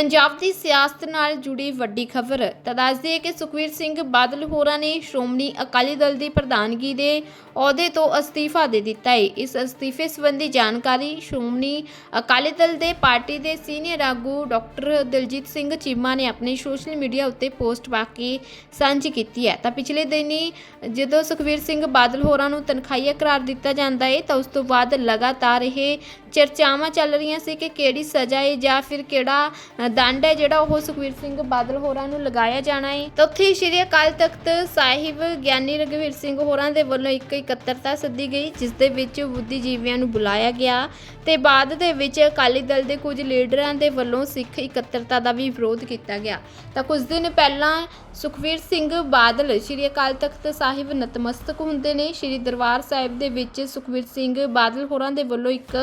ਪੰਜਾਬ ਦੀ ਸਿਆਸਤ ਨਾਲ ਜੁੜੀ ਵੱਡੀ ਖਬਰ। ਤਾਂ ਦੱਸਦੇ ਕਿ ਸੁਖਵੀਰ ਸਿੰਘ ਬਾਦਲ ਹੋਰਾਂ ਨੇ ਸ਼੍ਰੋਮਣੀ ਅਕਾਲੀ ਦਲ ਦੀ ਪ੍ਰਧਾਨਗੀ ਦੇ ਅਹੁਦੇ ਤੋਂ ਅਸਤੀਫਾ ਦੇ ਦਿੱਤਾ ਹੈ। ਇਸ ਅਸਤੀਫੇ ਸੰਬੰਧੀ ਜਾਣਕਾਰੀ ਸ਼੍ਰੋਮਣੀ ਅਕਾਲੀ ਦਲ ਦੇ ਪਾਰਟੀ ਦੇ ਸੀਨੀਅਰ ਆਗੂ ਡਾਕਟਰ ਦਿਲਜੀਤ ਸਿੰਘ ਚੀਮਾ ਨੇ ਆਪਣੇ ਸੋਸ਼ਲ ਮੀਡੀਆ ਉੱਤੇ ਪੋਸਟ ਪਾ ਕੇ ਸਾਂਝੀ ਕੀਤੀ ਹੈ। ਤਾਂ ਪਿਛਲੇ ਦਿਨੀ ਜਦੋਂ ਸੁਖਵੀਰ ਸਿੰਘ ਬਾਦਲ ਹੋਰਾਂ ਨੂੰ ਤਨਖਾਹੀਆ ਕਰਾਰ ਦਿੱਤਾ ਜਾਂਦਾ ਹੈ ਤਾਂ ਉਸ ਤੋਂ ਬਾਅਦ ਲਗਾਤਾਰ ਇਹ ਚਰਚਾਵਾਂ ਚੱਲ ਰਹੀਆਂ ਸੀ ਕਿ ਕਿਹੜੀ ਸਜ਼ਾ ਹੈ ਜਾਂ ਫਿਰ ਕਿਹੜਾ ਦੰਡ ਹੈ ਜਿਹੜਾ ਉਹ ਸੁਖਵੀਰ ਸਿੰਘ ਬਾਦਲ ਹੋਰਾਂ ਨੂੰ ਲਗਾਇਆ ਜਾਣਾ ਹੈ। ਤਾਂ ਉੱਥੇ ਸ਼੍ਰੀ ਅਕਾਲ ਤਖਤ ਸਾਹਿਬ ਗਿਆਨੀ ਰਘਵੀਰ ਸਿੰਘ ਹੋਰਾਂ ਦੇ ਵੱਲੋਂ ਇੱਕ ਇਕੱਤਰਤਾ ਸੱਦੀ ਗਈ, ਜਿਸ ਦੇ ਵਿੱਚ ਬੁੱਧੀਜੀਵੀਆਂ ਨੂੰ ਬੁਲਾਇਆ ਗਿਆ ਤੇ ਬਾਅਦ ਦੇ ਵਿੱਚ ਅਕਾਲੀ ਦਲ ਦੇ ਕੁਝ ਲੀਡਰਾਂ ਦੇ ਵੱਲੋਂ ਸਿੱਖ ਇਕੱਤਰਤਾ ਦਾ ਵੀ ਵਿਰੋਧ ਕੀਤਾ ਗਿਆ। ਤਾਂ ਕੁਝ ਦਿਨ ਪਹਿਲਾਂ ਸੁਖਵੀਰ ਸਿੰਘ ਬਾਦਲ ਸ਼੍ਰੀ ਅਕਾਲ ਤਖਤ ਸਾਹਿਬ ਨਤਮਸਤਕ ਹੁੰਦੇ ਨੇ। ਸ਼੍ਰੀ ਦਰਬਾਰ ਸਾਹਿਬ ਦੇ ਵਿੱਚ ਸੁਖਵੀਰ ਸਿੰਘ ਬਾਦਲ ਹੋਰਾਂ ਦੇ ਵੱਲੋਂ ਇੱਕ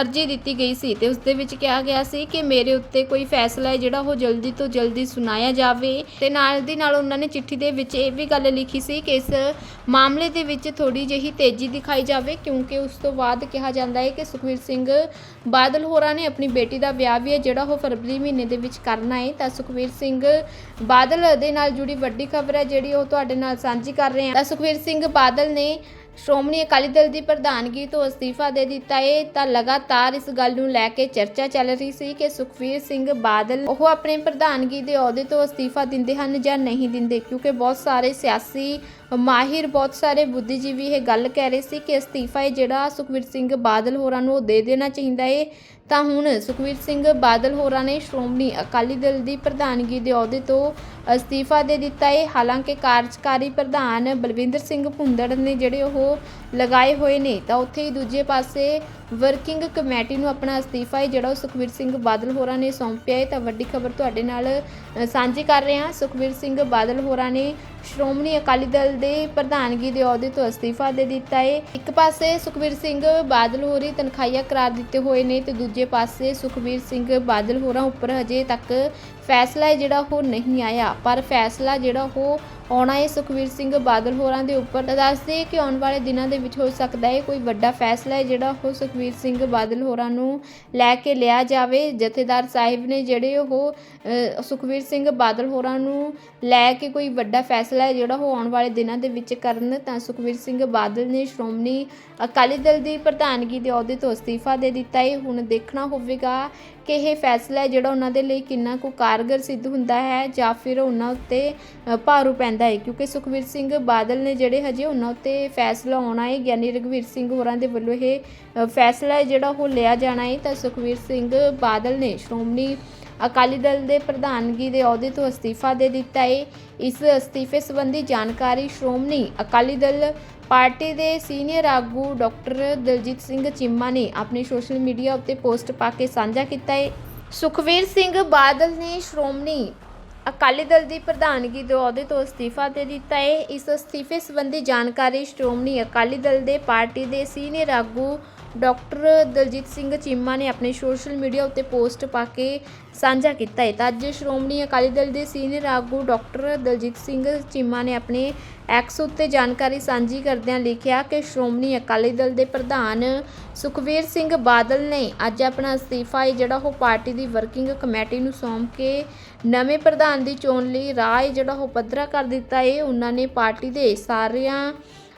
ਅਰਜੀ ਦਿੱਤੀ ਗਈ ਸੀ ਤੇ ਉਸ ਦੇ ਵਿੱਚ ਕਿਹਾ ਗਿਆ ਸੀ ਕਿ ਮੇਰੇ ਉੱਤੇ ਕੋਈ ਫੈਸਲਾ ਫੈਸਲਾ ਹੈ ਜਿਹੜਾ ਉਹ ਜਲਦੀ ਤੋਂ ਜਲਦੀ ਸੁਣਾਇਆ ਜਾਵੇ ਤੇ ਨਾਲ ਦੀ ਨਾਲ ਉਹਨਾਂ ਨੇ ਚਿੱਠੀ ਦੇ ਵਿੱਚ ਇਹ ਵੀ ਗੱਲ ਲਿਖੀ ਸੀ ਕਿ ਇਸ ਮਾਮਲੇ ਦੇ ਵਿੱਚ ਥੋੜੀ ਜਿਹੀ ਤੇਜ਼ੀ ਦਿਖਾਈ ਜਾਵੇ ਕਿਉਂਕਿ ਉਸ ਤੋਂ ਬਾਅਦ ਕਿਹਾ ਜਾਂਦਾ ਹੈ ਕਿ ਸੁਖਵੀਰ ਸਿੰਘ ਬਾਦਲ ਹੋਰਾਂ ਨੇ ਆਪਣੀ ਬੇਟੀ ਦਾ ਵਿਆਹ ਵੀ ਹੈ, ਜਿਹੜਾ ਉਹ ਫਰਵਰੀ ਮਹੀਨੇ ਦੇ ਵਿੱਚ ਕਰਨਾ ਹੈ। ਤਾਂ ਸੁਖਵੀਰ ਸਿੰਘ ਬਾਦਲ ਦੇ ਨਾਲ ਜੁੜੀ ਵੱਡੀ ਖਬਰ ਹੈ ਜਿਹੜੀ ਉਹ ਤੁਹਾਡੇ ਨਾਲ ਸਾਂਝੀ ਕਰ ਰਹੇ ਹਾਂ। ਤਾਂ ਸੁਖਵੀਰ ਸਿੰਘ ਬਾਦਲ ਨੇ ਸ਼੍ਰੋਮਣੀ ਅਕਾਲੀ ਦਲ ਦੀ ਪ੍ਰਧਾਨਗੀ ਤੋਂ ਅਸਤੀਫਾ ਦੇ ਦਿੱਤਾ ਹੈ ਤਾਂ ਲਗਾਤਾਰ ਇਸ ਗੱਲ ਨੂੰ ਲੈ ਕੇ ਚਰਚਾ ਚੱਲ ਰਹੀ ਸੀ ਕਿ ਸੁਖਵੀਰ ਸਿੰਘ ਬਾਦਲ ਉਹ ਆਪਣੇ ਪ੍ਰਧਾਨਗੀ ਦੇ ਅਹੁਦੇ ਤੋਂ ਅਸਤੀਫਾ ਦਿੰਦੇ ਹਨ ਜਾਂ ਨਹੀਂ ਦਿੰਦੇ, ਕਿਉਂਕਿ ਬਹੁਤ ਸਾਰੇ ਸਿਆਸੀ ਮਾਹਿਰ ਬਹੁਤ ਸਾਰੇ ਬੁੱਧੀਜੀਵੀ ਇਹ ਗੱਲ ਕਹਿ ਰਹੇ ਸੀ ਕਿ ਅਸਤੀਫਾ ਹੈ ਜਿਹੜਾ ਸੁਖਵੀਰ ਸਿੰਘ ਬਾਦਲ ਹੋਰਾਂ ਨੂੰ ਉਹ ਦੇ ਦੇਣਾ ਚਾਹੀਦਾ ਹੈ ਤਾਂ ਹੁਣ ਸੁਖਵੀਰ ਸਿੰਘ ਬਾਦਲ ਹੋਰਾਂ ਨੇ ਸ਼੍ਰੋਮਣੀ ਅਕਾਲੀ ਦਲ ਦੀ ਪ੍ਰਧਾਨਗੀ ਦੇ ਅਹੁਦੇ ਤੋਂ ਅਸਤੀਫਾ ਦੇ ਦਿੱਤਾ ਹੈ ਹਾਲਾਂਕਿ ਕਾਰਜਕਾਰੀ ਪ੍ਰਧਾਨ ਬਲਵਿੰਦਰ ਸਿੰਘ ਭੁੰਦੜ ਨੇ ਜਿਹੜੇ ਉਹ ਲਗਾਏ ਹੋਏ ਨੇ, ਤਾਂ ਉੱਥੇ ਹੀ ਦੂਜੇ ਪਾਸੇ ਵਰਕਿੰਗ ਕਮੇਟੀ ਨੂੰ ਆਪਣਾ ਅਸਤੀਫਾ ਹੈ, ਜਿਹੜਾ ਉਹ ਸੁਖਵੀਰ ਸਿੰਘ ਬਾਦਲ ਹੋਰਾਂ ਨੇ ਸੌਂਪਿਆ ਹੈ। ਤਾਂ ਵੱਡੀ ਖਬਰ ਤੁਹਾਡੇ ਨਾਲ ਸਾਂਝੀ ਕਰ ਰਹੇ ਹਾਂ। ਸੁਖਵੀਰ ਸਿੰਘ ਬਾਦਲ ਹੋਰਾਂ ਨੇ ਸ਼੍ਰੋਮਣੀ ਅਕਾਲੀ ਦਲ ਦੇ ਪ੍ਰਧਾਨਗੀ ਦੇ ਅਹੁਦੇ ਤੋਂ ਅਸਤੀਫਾ ਦੇ ਦਿੱਤਾ ਹੈ। ਇੱਕ ਪਾਸੇ ਸੁਖਵੀਰ ਸਿੰਘ ਬਾਦਲ ਹੋਰੀ ਤਨਖਾਹੀਆ ਕਰਾਰ ਦਿੱਤੇ ਹੋਏ ਨੇ ਤੇ ਦੂਜੇ ਪਾਸੇ ਸੁਖਵੀਰ ਸਿੰਘ ਬਾਦਲ ਹੋਰਾਂ ਉੱਪਰ ਹਜੇ ਤੱਕ ਫੈਸਲਾ ਹੈ ਜਿਹੜਾ ਉਹ ਨਹੀਂ ਆਇਆ। ਪਰ ਫੈਸਲਾ ਜਿਹੜਾ ਉਹ ਆਉਣਾ ਹੈ। ਸੁਖਵੀਰ ਸਿੰਘ ਬਾਦਲ ਹੋਰਾਂ ਦੇ ਉੱਪਰ ਤਾਂ ਦੱਸਦੇ ਕਿ ਆਉਣ ਵਾਲੇ ਦਿਨਾਂ ਦੇ ਵਿੱਚ ਹੋ ਸਕਦਾ ਹੈ ਕੋਈ ਵੱਡਾ ਫੈਸਲਾ ਹੈ ਜਿਹੜਾ ਉਹ ਸੁਖਵੀਰ ਸਿੰਘ ਬਾਦਲ ਹੋਰਾਂ ਨੂੰ ਲੈ ਕੇ ਲਿਆ ਜਾਵੇ। ਜਥੇਦਾਰ ਸਾਹਿਬ ਨੇ ਜਿਹੜੇ ਉਹ ਅ, ਸੁਖਵੀਰ ਸਿੰਘ ਬਾਦਲ ਹੋਰਾਂ ਨੂੰ ਲੈ ਕੇ ਕੋਈ ਵੱਡਾ ਫੈਸਲਾ ਹੈ ਜਿਹੜਾ ਉਹ ਆਉਣ ਵਾਲੇ ਦਿਨਾਂ ਦੇ ਵਿੱਚ ਕਰਨ ਤਾਂ ਸੁਖਵੀਰ ਸਿੰਘ ਬਾਦਲ ਨੇ ਸ਼੍ਰੋਮਣੀ ਅਕਾਲੀ ਦਲ ਦੀ ਪ੍ਰਧਾਨਗੀ ਦੇ ਅਹੁਦੇ ਤੋਂ ਅਸਤੀਫਾ ਦੇ ਦਿੱਤਾ ਹੈ। ਹੁਣ ਦੇਖਣਾ ਹੋਵੇਗਾ ਕਿ ਇਹ ਫੈਸਲਾ ਹੈ ਜਿਹੜਾ ਉਹਨਾਂ ਦੇ ਲਈ ਕਿੰਨਾ ਕੁ ਕਾਰਗਰ ਸਿੱਧ ਹੁੰਦਾ ਹੈ ਜਾਂ ਫਿਰ ਉਹਨਾਂ ਉੱਤੇ ਭਾਰੂ ਪੈਂਦਾ ਹੈ। ਕਿਉਂਕਿ ਸੁਖਵੀਰ ਸਿੰਘ ਬਾਦਲ ਨੇ ਜਿਹੜੇ ਹਜੇ ਉਹਨਾਂ ਉੱਤੇ ਫੈਸਲਾ ਆਉਣਾ ਹੈ ਗਿਆਨੀ ਰਘਵੀਰ ਸਿੰਘ ਹੋਰਾਂ ਦੇ ਵੱਲੋਂ ਇਹ ਫੈਸਲਾ ਹੈ ਜਿਹੜਾ ਉਹ ਲਿਆ ਜਾਣਾ ਹੈ, ਤਾਂ ਸੁਖਵੀਰ ਸਿੰਘ ਬਾਦਲ ਨੇ ਸ਼੍ਰੋਮਣੀ ਅਕਾਲੀ ਦਲ ਦੇ ਪ੍ਰਧਾਨਗੀ ਦੇ ਅਹੁਦੇ ਤੋਂ ਅਸਤੀਫਾ ਦੇ ਦਿੱਤਾ ਹੈ ਇਸ ਅਸਤੀਫੇ ਸੰਬੰਧੀ ਜਾਣਕਾਰੀ ਸ਼੍ਰੋਮਣੀ ਅਕਾਲੀ ਦਲ ਪਾਰਟੀ ਦੇ ਸੀਨੀਅਰ ਆਗੂ ਡਾਕਟਰ ਦਲਜੀਤ ਸਿੰਘ ਚੀਮਾ ਨੇ ਆਪਣੇ ਸੋਸ਼ਲ ਮੀਡੀਆ ਉੱਤੇ ਪੋਸਟ ਪਾ ਕੇ ਸਾਂਝਾ ਕੀਤਾ ਹੈ ਸੁਖਵੀਰ ਸਿੰਘ ਬਾਦਲ ਨੇ ਸ਼੍ਰੋਮਣੀ ਅਕਾਲੀ ਦਲ ਦੀ ਪ੍ਰਧਾਨਗੀ ਦੇ ਅਹੁਦੇ ਤੋਂ ਅਸਤੀਫਾ ਦੇ ਦਿੱਤਾ ਹੈ ਇਸ ਅਸਤੀਫੇ ਸੰਬੰਧੀ ਜਾਣਕਾਰੀ ਸ਼੍ਰੋਮਣੀ ਅਕਾਲੀ ਦਲ ਦੇ ਪਾਰਟੀ ਦੇ ਸੀਨੀਅਰ ਆਗੂ ਡਾਕਟਰ ਦਲਜੀਤ ਸਿੰਘ ਚੀਮਾ ਨੇ ਆਪਣੇ ਸੋਸ਼ਲ ਮੀਡੀਆ ਉੱਤੇ ਪੋਸਟ ਪਾ ਕੇ ਸਾਂਝਾ ਕੀਤਾ ਹੈ। ਤਾਂ ਅੱਜ ਸ਼੍ਰੋਮਣੀ ਅਕਾਲੀ ਦਲ ਦੇ ਸੀਨੀਅਰ ਆਗੂ ਡਾਕਟਰ ਦਲਜੀਤ ਸਿੰਘ ਚੀਮਾ ਨੇ ਆਪਣੇ ਐਕਸ ਉੱਤੇ ਜਾਣਕਾਰੀ ਸਾਂਝੀ ਕਰਦਿਆਂ ਲਿਖਿਆ ਕਿ ਸ਼੍ਰੋਮਣੀ ਅਕਾਲੀ ਦਲ ਦੇ ਪ੍ਰਧਾਨ ਸੁਖਵੀਰ ਸਿੰਘ ਬਾਦਲ ਨੇ ਅੱਜ ਆਪਣਾ ਅਸਤੀਫਾ ਹੈ, ਜਿਹੜਾ ਉਹ ਪਾਰਟੀ ਦੀ ਵਰਕਿੰਗ ਕਮੇਟੀ ਨੂੰ ਸੌਂਪ ਕੇ ਨਵੇਂ ਪ੍ਰਧਾਨ ਦੀ ਚੋਣ ਲਈ ਰਾਏ ਜਿਹੜਾ ਉਹ ਪੱਧਰਾ ਕਰ ਦਿੱਤਾ ਹੈ। ਉਹਨਾਂ ਨੇ ਪਾਰਟੀ ਦੇ ਸਾਰਿਆਂ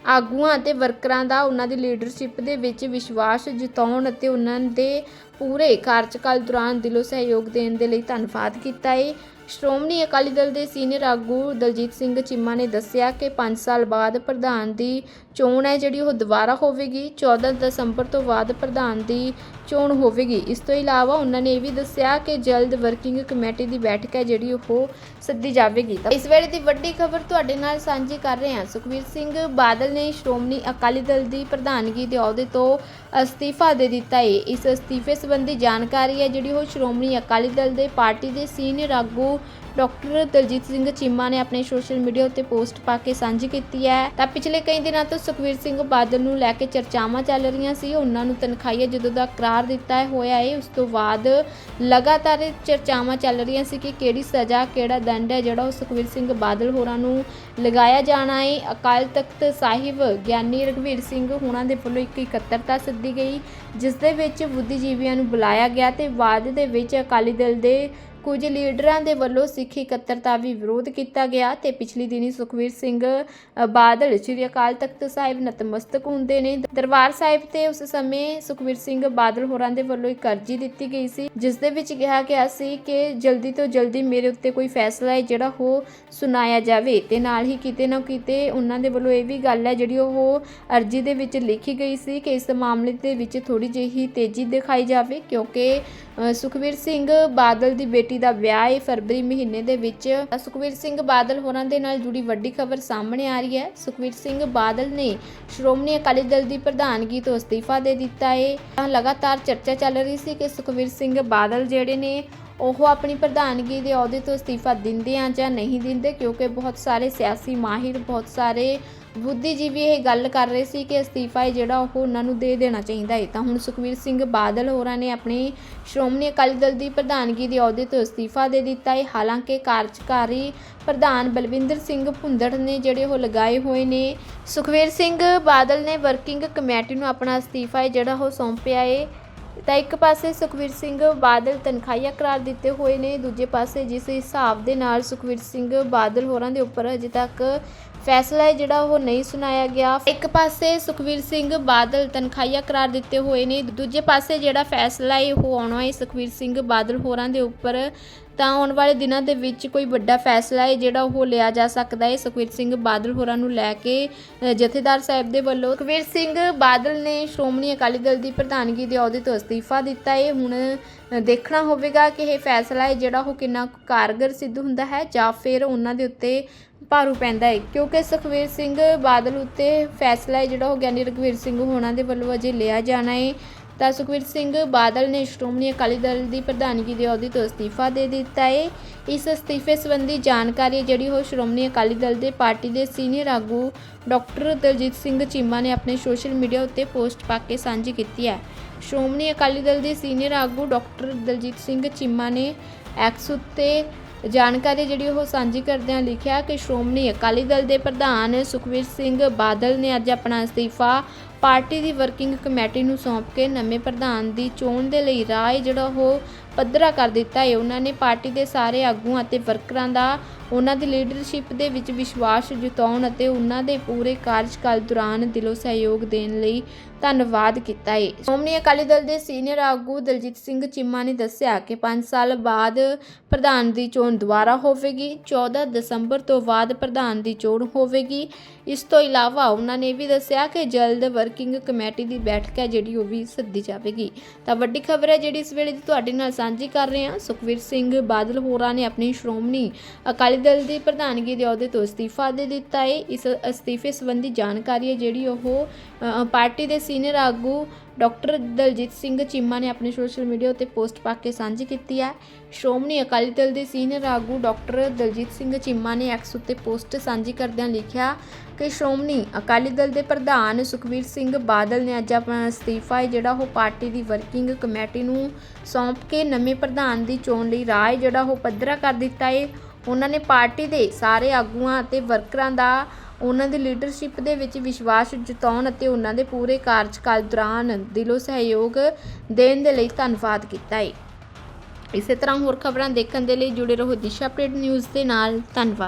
ਆਗੂਆਂ ਅਤੇ ਵਰਕਰਾਂ ਦਾ ਉਹਨਾਂ ਦੀ ਲੀਡਰਸ਼ਿਪ ਦੇ ਵਿੱਚ ਵਿਸ਼ਵਾਸ ਜਿਤਾਉਣ ਅਤੇ ਉਹਨਾਂ ਦੇ ਪੂਰੇ ਕਾਰਜਕਾਲ ਦੌਰਾਨ ਦਿਲੋਂ ਸਹਿਯੋਗ ਦੇਣ ਦੇ ਲਈ ਧੰਨਵਾਦ ਕੀਤਾ ਹੈ ਸ਼੍ਰੋਮਣੀ ਅਕਾਲੀ ਦਲ ਦੇ ਸੀਨੀਅਰ ਆਗੂ ਦਲਜੀਤ ਸਿੰਘ ਚੀਮਾ ਨੇ ਦੱਸਿਆ ਕਿ 5 ਸਾਲ ਬਾਅਦ ਪ੍ਰਧਾਨ ਦੀ ਚੋਣ ਹੈ, ਜਿਹੜੀ ਉਹ ਦੁਬਾਰਾ ਹੋਵੇਗੀ। 14 ਦਸੰਬਰ ਤੋਂ ਬਾਅਦ ਪ੍ਰਧਾਨ ਦੀ ਚੋਣ ਹੋਵੇਗੀ। ਇਸ ਤੋਂ ਇਲਾਵਾ ਉਹਨਾਂ ਨੇ ਇਹ ਵੀ ਦੱਸਿਆ ਕਿ ਜਲਦ ਵਰਕਿੰਗ ਕਮੇਟੀ ਦੀ ਬੈਠਕ ਹੈ, ਜਿਹੜੀ ਉਹ ਸੱਦੀ ਜਾਵੇਗੀ। ਤਾਂ ਇਸ ਵੇਲੇ ਦੀ ਵੱਡੀ ਖਬਰ ਤੁਹਾਡੇ ਨਾਲ ਸਾਂਝੀ ਕਰ ਰਹੇ ਹਾਂ। ਸੁਖਵੀਰ ਸਿੰਘ ਬਾਦਲ ਨੇ ਸ਼੍ਰੋਮਣੀ ਅਕਾਲੀ ਦਲ ਦੀ ਪ੍ਰਧਾਨਗੀ ਦੇ ਅਹੁਦੇ ਤੋਂ ਅਸਤੀਫਾ ਦੇ ਦਿੱਤਾ ਹੈ ਇਸ ਅਸਤੀਫੇ ਸੰਬੰਧੀ ਜਾਣਕਾਰੀ ਹੈ ਜਿਹੜੀ ਉਹ ਸ਼੍ਰੋਮਣੀ ਅਕਾਲੀ ਦਲ ਦੇ ਪਾਰਟੀ ਦੇ ਸੀਨੀਅਰ ਆਗੂ ਡਾਕਟਰ ਦਲਜੀਤ ਸਿੰਘ ਚੀਮਾ ਨੇ ਆਪਣੇ ਸੋਸ਼ਲ ਮੀਡੀਆ ਉੱਤੇ ਪੋਸਟ ਪਾ ਕੇ ਸਾਂਝੀ ਕੀਤੀ ਹੈ। ਤਾਂ ਪਿਛਲੇ ਕਈ ਦਿਨਾਂ ਤੋਂ ਸੁਖਵੀਰ ਸਿੰਘ ਬਾਦਲ ਨੂੰ ਲੈ ਕੇ ਚਰਚਾਵਾਂ ਚੱਲ ਰਹੀਆਂ ਸੀ। ਉਹਨਾਂ ਨੂੰ ਤਨਖਾਹੀਆ ਜਦੋਂ ਦਾ ਕਰਾਰ ਦਿੱਤਾ ਹੋਇਆ ਹੈ ਉਸ ਤੋਂ ਬਾਅਦ ਲਗਾਤਾਰ ਚਰਚਾਵਾਂ ਚੱਲ ਰਹੀਆਂ ਸੀ ਕਿ ਕਿਹੜੀ ਸਜ਼ਾ, ਕਿਹੜਾ ਦੰਡ ਹੈ ਜਿਹੜਾ ਉਹ ਸੁਖਵੀਰ ਸਿੰਘ ਬਾਦਲ ਹੋਰਾਂ ਨੂੰ ਲਗਾਇਆ ਜਾਣਾ ਹੈ ਅਕਾਲ ਤਖਤ ਸਾਹਿਬ ਗਿਆਨੀ ਰਘਵੀਰ ਸਿੰਘ ਹੋਰਾਂ ਦੇ ਵੱਲੋਂ ਇੱਕ ਇਕੱਤਰਤਾ ਸੱਦੀ ਗਈ, ਜਿਸ ਦੇ ਵਿੱਚ ਬੁੱਧੀਜੀਵੀਆਂ ਨੂੰ ਬੁਲਾਇਆ ਗਿਆ ਤੇ ਬਾਅਦ ਦੇ ਵਿੱਚ ਅਕਾਲੀ ਦਲ ਦੇ ਕੁਝ ਲੀਡਰਾਂ ਦੇ ਵੱਲੋਂ ਸਿੱਖ ਇਕੱਤਰਤਾ ਵੀ ਵਿਰੋਧ ਕੀਤਾ ਗਿਆ ਤੇ ਪਿਛਲੀ ਦਿਨੀ ਸੁਖਵੀਰ ਸਿੰਘ ਬਾਦਲ ਸ੍ਰੀ ਅਕਾਲ ਤਖਤ ਸਾਹਿਬ ਨਤਮਸਤਕ ਹੁੰਦੇ ਨੇ। ਦਰਬਾਰ ਸਾਹਿਬ ਤੇ ਉਸ ਸਮੇਂ ਸੁਖਵੀਰ ਸਿੰਘ ਬਾਦਲ ਹੋਰਾਂ ਦੇ ਵੱਲੋਂ ਇੱਕ ਅਰਜੀ ਦਿੱਤੀ ਗਈ ਸੀ, ਜਿਸ ਦੇ ਵਿੱਚ ਕਿਹਾ ਗਿਆ ਸੀ ਕਿ ਜਲਦੀ ਤੋਂ ਜਲਦੀ ਮੇਰੇ ਉੱਤੇ ਕੋਈ ਫੈਸਲਾ ਹੈ ਜਿਹੜਾ ਉਹ ਸੁਣਾਇਆ ਜਾਵੇ ਤੇ ਨਾਲ ਹੀ ਕਿਤੇ ਨਾ ਕਿਤੇ ਉਹਨਾਂ ਦੇ ਵੱਲੋਂ ਇਹ ਵੀ ਗੱਲ ਹੈ ਜਿਹੜੀ ਉਹ ਅਰਜੀ ਦੇ ਵਿੱਚ ਲਿਖੀ ਗਈ ਸੀ ਕਿ ਇਸ ਮਾਮਲੇ ਦੇ ਵਿੱਚ ਥੋੜੀ ਜਿਹੀ ਤੇਜ਼ੀ ਦਿਖਾਈ ਜਾਵੇ ਕਿਉਂਕਿ ਸੁਖਵੀਰ ਸਿੰਘ ਬਾਦਲ ਦੀ ਬੇਟੀ ਦਾ ਵਿਆਹ ਹੈ ਫਰਵਰੀ ਮਹੀਨੇ ਦੇ ਵਿੱਚ। ਸੁਖਵੀਰ ਸਿੰਘ ਬਾਦਲ ਹੋਰਾਂ ਦੇ ਨਾਲ ਜੁੜੀ ਵੱਡੀ ਖਬਰ ਸਾਹਮਣੇ ਆ ਰਹੀ ਹੈ। ਸੁਖਵੀਰ ਸਿੰਘ ਬਾਦਲ ਨੇ ਸ਼੍ਰੋਮਣੀ ਅਕਾਲੀ ਦਲ ਦੀ ਪ੍ਰਧਾਨਗੀ ਤੋਂ ਅਸਤੀਫਾ ਦੇ ਦਿੱਤਾ ਹੈ ਤਾਂ ਲਗਾਤਾਰ ਚਰਚਾ ਚੱਲ ਰਹੀ ਸੀ ਕਿ ਸੁਖਵੀਰ ਸਿੰਘ ਬਾਦਲ ਜਿਹੜੇ ਨੇ ਉਹ ਆਪਣੀ ਪ੍ਰਧਾਨਗੀ ਦੇ ਅਹੁਦੇ ਤੋਂ ਅਸਤੀਫਾ ਦਿੰਦੇ ਆ ਜਾਂ ਨਹੀਂ ਦਿੰਦੇ, ਕਿਉਂਕਿ ਬਹੁਤ ਸਾਰੇ ਸਿਆਸੀ ਮਾਹਿਰ, ਬਹੁਤ ਸਾਰੇ ਬੁੱਧੀਜੀਵੀ ਇਹ ਗੱਲ ਕਰ ਰਹੇ ਸੀ ਕਿ ਅਸਤੀਫਾ ਹੈ ਜਿਹੜਾ ਉਹ ਉਹਨਾਂ ਨੂੰ ਦੇ ਦੇਣਾ ਚਾਹੀਦਾ ਹੈ। ਤਾਂ ਹੁਣ ਸੁਖਵੀਰ ਸਿੰਘ ਬਾਦਲ ਹੋਰਾਂ ਨੇ ਆਪਣੀ ਸ਼੍ਰੋਮਣੀ ਅਕਾਲੀ ਦਲ ਦੀ ਪ੍ਰਧਾਨਗੀ ਦੇ ਅਹੁਦੇ ਤੋਂ ਅਸਤੀਫਾ ਦੇ ਦਿੱਤਾ ਹੈ। ਹਾਲਾਂਕਿ ਕਾਰਜਕਾਰੀ ਪ੍ਰਧਾਨ ਬਲਵਿੰਦਰ ਸਿੰਘ ਭੁੰਦੜ ਨੇ ਜਿਹੜੇ ਉਹ ਲਗਾਏ ਹੋਏ ਨੇ, ਸੁਖਵੀਰ ਸਿੰਘ ਬਾਦਲ ਨੇ ਵਰਕਿੰਗ ਕਮੇਟੀ ਨੂੰ ਆਪਣਾ ਅਸਤੀਫਾ ਹੈ ਜਿਹੜਾ ਉਹ ਸੌਂਪਿਆ ਹੈ। ਤਾਂ ਇੱਕ ਪਾਸੇ ਸੁਖਵੀਰ ਸਿੰਘ ਬਾਦਲ ਤਨਖਾਹੀਆ ਕਰਾਰ ਦਿੱਤੇ ਹੋਏ ਨੇ, ਦੂਜੇ ਪਾਸੇ ਜਿਸ ਹਿਸਾਬ ਦੇ ਨਾਲ ਸੁਖਵੀਰ ਸਿੰਘ ਬਾਦਲ ਹੋਰਾਂ ਦੇ ਉੱਪਰ ਅਜੇ ਤੱਕ ਫੈਸਲਾ ਹੈ ਜਿਹੜਾ ਉਹ ਨਹੀਂ ਸੁਣਾਇਆ ਗਿਆ। ਇੱਕ ਪਾਸੇ ਸੁਖਵੀਰ ਸਿੰਘ ਬਾਦਲ ਤਨਖਾਹੀਆ ਕਰਾਰ ਦਿੱਤੇ ਹੋਏ ਨੇ, ਦੂਜੇ ਪਾਸੇ ਜਿਹੜਾ ਫੈਸਲਾ ਹੈ ਉਹ ਆਉਣਾ ਹੈ ਸੁਖਵੀਰ ਸਿੰਘ ਬਾਦਲ ਹੋਰਾਂ ਦੇ ਉੱਪਰ। ਤਾਂ ਆਉਣ ਵਾਲੇ ਦਿਨਾਂ ਦੇ ਵਿੱਚ ਕੋਈ ਵੱਡਾ ਫੈਸਲਾ ਹੈ ਜਿਹੜਾ ਉਹ ਲਿਆ ਜਾ ਸਕਦਾ ਹੈ। ਸੁਖਵੀਰ ਸਿੰਘ ਬਾਦਲ ਹੋਰਾਂ ਨੂੰ ਲੈ ਕੇ ਜਥੇਦਾਰ ਸਾਹਿਬ ਦੇ ਵੱਲੋਂ ਸੁਖਵੀਰ ਸਿੰਘ ਬਾਦਲ ਨੇ ਸ਼੍ਰੋਮਣੀ ਅਕਾਲੀ ਦਲ ਦੀ ਪ੍ਰਧਾਨਗੀ ਦੇ ਅਹੁਦੇ ਤੋਂ ਅਸਤੀਫਾ ਦਿੱਤਾ ਹੈ। ਹੁਣ ਦੇਖਣਾ ਹੋਵੇਗਾ ਕਿ ਇਹ ਫੈਸਲਾ ਹੈ ਜਿਹੜਾ ਉਹ ਕਿੰਨਾ ਕੁ ਕਾਰਗਰ ਸਿੱਧ ਹੁੰਦਾ ਹੈ ਜਾਂ ਫਿਰ ਉਹਨਾਂ ਦੇ ਉੱਤੇ ਭਾਰੂ ਪੈਂਦਾ ਹੈ। ਕਿਉਂਕਿ ਸੁਖਵੀਰ ਸਿੰਘ ਬਾਦਲ ਉੱਤੇ ਫੈਸਲਾ ਹੈ ਜਿਹੜਾ ਉਹ ਗਿਆਨੀ ਰਘਵੀਰ ਸਿੰਘ ਹੋਣਾ ਦੇ ਵੱਲੋਂ ਅਜੇ ਲਿਆ ਜਾਣਾ ਹੈ। ਤਾਂ ਸੁਖਵੀਰ ਸਿੰਘ ਬਾਦਲ ਨੇ ਸ਼੍ਰੋਮਣੀ ਅਕਾਲੀ ਦਲ ਦੀ ਪ੍ਰਧਾਨਗੀ ਦੇ ਅਹੁਦੇ ਤੋਂ ਅਸਤੀਫਾ ਦੇ ਦਿੱਤਾ ਹੈ। ਇਸ ਅਸਤੀਫੇ ਸੰਬੰਧੀ ਜਾਣਕਾਰੀ ਜਿਹੜੀ ਉਹ ਸ਼੍ਰੋਮਣੀ ਅਕਾਲੀ ਦਲ ਦੇ ਪਾਰਟੀ ਦੇ ਸੀਨੀਅਰ ਆਗੂ ਡਾਕਟਰ ਦਲਜੀਤ ਸਿੰਘ ਚੀਮਾ ਨੇ ਆਪਣੇ ਸੋਸ਼ਲ ਮੀਡੀਆ ਉੱਤੇ ਪੋਸਟ ਪਾ ਕੇ ਸਾਂਝੀ ਕੀਤੀ ਹੈ। ਸ਼੍ਰੋਮਣੀ ਅਕਾਲੀ ਦਲ ਦੇ ਸੀਨੀਅਰ ਆਗੂ ਡਾਕਟਰ ਦਲਜੀਤ ਸਿੰਘ ਚੀਮਾ ਨੇ ਐਕਸ ਉੱਤੇ ਜਾਣਕਾਰੀ ਜਿਹੜੀ ਉਹ ਸਾਂਝੀ ਕਰਦਿਆਂ ਲਿਖਿਆ ਕਿ ਸ਼੍ਰੋਮਣੀ ਅਕਾਲੀ ਦਲ ਦੇ ਪ੍ਰਧਾਨ ਸੁਖਵੀਰ ਸਿੰਘ ਬਾਦਲ ਨੇ ਅੱਜ ਆਪਣਾ ਅਸਤੀਫਾ ਪਾਰਟੀ ਦੀ ਵਰਕਿੰਗ ਕਮੇਟੀ ਨੂੰ ਸੌਂਪ ਕੇ ਨਵੇਂ ਪ੍ਰਧਾਨ ਦੀ ਚੋਣ ਦੇ ਲਈ ਰਾਏ ਜਿਹੜਾ ਉਹ ਪੱਧਰਾ ਕਰ ਦਿੱਤਾ ਹੈ। ਉਹਨਾਂ ਨੇ ਪਾਰਟੀ ਦੇ ਸਾਰੇ ਆਗੂਆਂ ਅਤੇ ਵਰਕਰਾਂ ਦਾ ਉਹਨਾਂ ਦੀ ਲੀਡਰਸ਼ਿਪ ਦੇ ਵਿੱਚ ਵਿਸ਼ਵਾਸ ਜਤਾਉਣ ਅਤੇ ਉਹਨਾਂ ਦੇ ਪੂਰੇ ਕਾਰਜਕਾਲ ਦੌਰਾਨ ਦਿਲੋਂ ਸਹਿਯੋਗ ਦੇਣ ਲਈ ਧੰਨਵਾਦ ਕੀਤਾ ਹੈ। ਸ਼੍ਰੋਮਣੀ ਅਕਾਲੀ ਦਲ ਦੇ ਸੀਨੀਅਰ ਆਗੂ ਦਲਜੀਤ ਸਿੰਘ ਚੀਮਾ ਨੇ ਦੱਸਿਆ ਕਿ 5 ਸਾਲ ਬਾਅਦ ਪ੍ਰਧਾਨ ਦੀ ਚੋਣ ਦੁਬਾਰਾ ਹੋਵੇਗੀ 14 ਦਸੰਬਰ ਤੋਂ ਬਾਅਦ ਪ੍ਰਧਾਨ ਦੀ ਚੋਣ ਹੋਵੇਗੀ। ਇਸ ਤੋਂ ਇਲਾਵਾ ਉਹਨਾਂ ਨੇ ਇਹ ਵੀ ਦੱਸਿਆ ਕਿ ਜਲਦ ਵਰਕਿੰਗ ਕਮੇਟੀ ਦੀ ਬੈਠਕ ਹੈ, ਜਿਹੜੀ ਉਹ ਵੀ ਸੱਦੀ ਜਾਵੇਗੀ। ਤਾਂ ਵੱਡੀ ਖਬਰ ਹੈ, ਜਿਹੜੀ ਇਸ ਵੇਲੇ ਦੀ ਤੁਹਾਡੇ ਨਾਲ ਸਾਂਝੀ ਕਰ ਰਹੇ ਹਾਂ। ਸੁਖਵੀਰ ਸਿੰਘ ਬਾਦਲ ਹੋਰਾਂ ਨੇ ਆਪਣੀ ਸ਼੍ਰੋਮਣੀ ਅਕਾਲੀ ਦਲ ਦੀ ਪ੍ਰਧਾਨਗੀ ਦੇ ਅਹੁਦੇ ਤੋਂ ਅਸਤੀਫਾ ਦੇ ਦਿੱਤਾ ਹੈ। ਇਸ ਅਸਤੀਫੇ ਸੰਬੰਧੀ ਜਾਣਕਾਰੀ ਹੈ, ਜਿਹੜੀ ਉਹ ਪਾਰਟੀ ਦੇ ਸੀਨੀਅਰ ਆਗੂ ਡਾਕਟਰ ਦਲਜੀਤ ਸਿੰਘ ਚੀਮਾ ਨੇ ਆਪਣੇ ਸੋਸ਼ਲ ਮੀਡੀਆ ਉੱਤੇ ਪੋਸਟ ਪਾ ਕੇ ਸਾਂਝੀ ਕੀਤੀ ਹੈ। ਸ਼੍ਰੋਮਣੀ ਅਕਾਲੀ ਦਲ ਦੇ ਸੀਨੀਅਰ ਆਗੂ ਡਾਕਟਰ ਦਲਜੀਤ ਸਿੰਘ ਚੀਮਾ ਨੇ ਐਕਸ ਉੱਤੇ ਪੋਸਟ ਸਾਂਝੀ ਕਰਦਿਆਂ ਲਿਖਿਆ ਕਿ ਸ਼੍ਰੋਮਣੀ ਅਕਾਲੀ ਦਲ ਦੇ ਪ੍ਰਧਾਨ ਸੁਖਵੀਰ ਸਿੰਘ ਬਾਦਲ ਨੇ ਅੱਜ ਆਪਣਾ ਅਸਤੀਫਾ ਹੈ, ਜਿਹੜਾ ਉਹ ਪਾਰਟੀ ਦੀ ਵਰਕਿੰਗ ਕਮੇਟੀ ਨੂੰ ਸੌਂਪ ਕੇ ਨਵੇਂ ਪ੍ਰਧਾਨ ਦੀ ਚੋਣ ਲਈ ਰਾਏ, ਜਿਹੜਾ ਉਹ ਪੱਧਰਾ ਕਰ ਦਿੱਤਾ ਹੈ। ਉਹਨਾਂ ਨੇ ਪਾਰਟੀ ਦੇ ਸਾਰੇ ਆਗੂਆਂ ਅਤੇ ਵਰਕਰਾਂ ਦਾ ਉਹਨਾਂ ਦੀ ਲੀਡਰਸ਼ਿਪ ਦੇ ਵਿੱਚ ਵਿਸ਼ਵਾਸ ਜਤਾਉਣ ਅਤੇ ਉਹਨਾਂ ਦੇ ਪੂਰੇ ਕਾਰਜਕਾਲ ਦੌਰਾਨ ਦਿਲੋਂ ਸਹਿਯੋਗ ਦੇਣ ਦੇ ਲਈ ਧੰਨਵਾਦ ਕੀਤਾ ਹੈ ਇਸੇ ਤਰ੍ਹਾਂ ਹੋਰ ਖਬਰਾਂ ਦੇਖਣ ਦੇ ਲਈ ਜੁੜੇ ਰਹੋ ਦਿਸ਼ਾ ਅਪਡੇਟ ਨਿਊਜ਼ ਦੇ ਨਾਲ। ਧੰਨਵਾਦ।